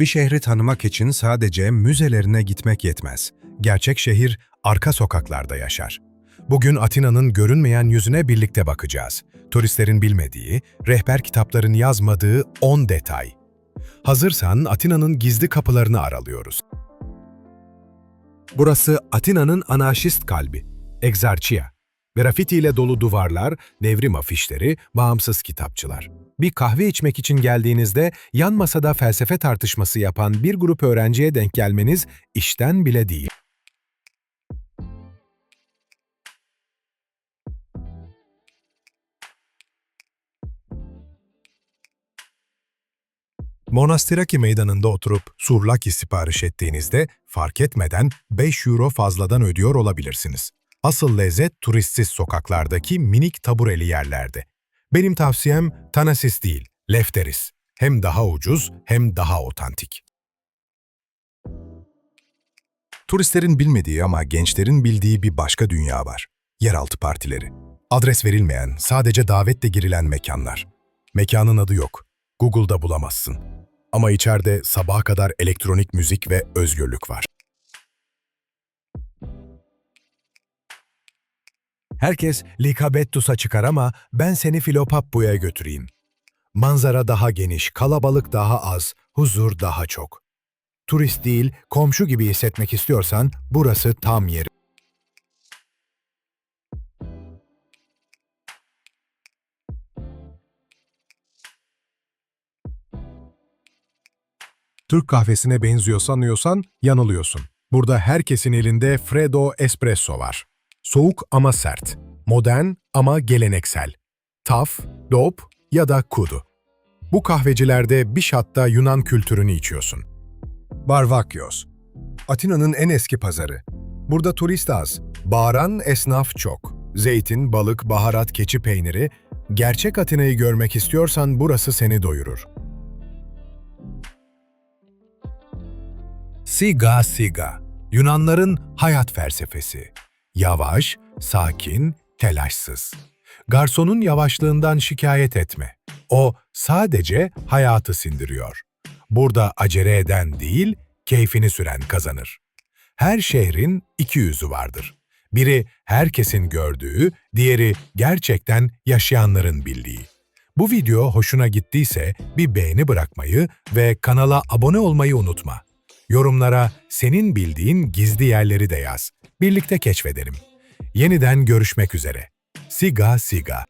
Bir şehri tanımak için sadece müzelerine gitmek yetmez. Gerçek şehir arka sokaklarda yaşar. Bugün Atina'nın görünmeyen yüzüne birlikte bakacağız. Turistlerin bilmediği, rehber kitapların yazmadığı 10 detay. Hazırsan Atina'nın gizli kapılarını aralıyoruz. Burası Atina'nın anarşist kalbi, Exarchia. Grafiti ile dolu duvarlar, devrim afişleri, bağımsız kitapçılar. Bir kahve içmek için geldiğinizde yan masada felsefe tartışması yapan bir grup öğrenciye denk gelmeniz işten bile değil. Monastiraki meydanında oturup surlaki sipariş ettiğinizde fark etmeden 5 euro fazladan ödüyor olabilirsiniz. Asıl lezzet turistsiz sokaklardaki minik tabureli yerlerde. Benim tavsiyem Tanasis değil, Lefteris. Hem daha ucuz hem daha otantik. Turistlerin bilmediği ama gençlerin bildiği bir başka dünya var. Yeraltı partileri. Adres verilmeyen, sadece davetle girilen mekanlar. Mekanın adı yok. Google'da bulamazsın. Ama içeride sabaha kadar elektronik müzik ve özgürlük var. Herkes Likabettus'a çıkar ama ben seni Filopappu'ya götüreyim. Manzara daha geniş, kalabalık daha az, huzur daha çok. Turist değil, komşu gibi hissetmek istiyorsan burası tam yeri. Türk kahvesine benziyor sanıyorsan yanılıyorsun. Burada herkesin elinde Freddo Espresso var. Soğuk ama sert. Modern ama geleneksel. Taf, dop ya da kudu. Bu kahvecilerde bir şatta Yunan kültürünü içiyorsun. Barvakyos. Atina'nın en eski pazarı. Burada turist az, bağıran esnaf çok. Zeytin, balık, baharat, keçi peyniri. Gerçek Atina'yı görmek istiyorsan burası seni doyurur. Siga Siga, Yunanların hayat felsefesi. Yavaş, sakin, telaşsız. Garsonun yavaşlığından şikayet etme. O sadece hayatı sindiriyor. Burada acele eden değil, keyfini süren kazanır. Her şehrin iki yüzü vardır. Biri herkesin gördüğü, diğeri gerçekten yaşayanların bildiği. Bu video hoşuna gittiyse bir beğeni bırakmayı ve kanala abone olmayı unutma. Yorumlara senin bildiğin gizli yerleri de yaz. Birlikte keşfedelim. Yeniden görüşmek üzere. Siga Siga.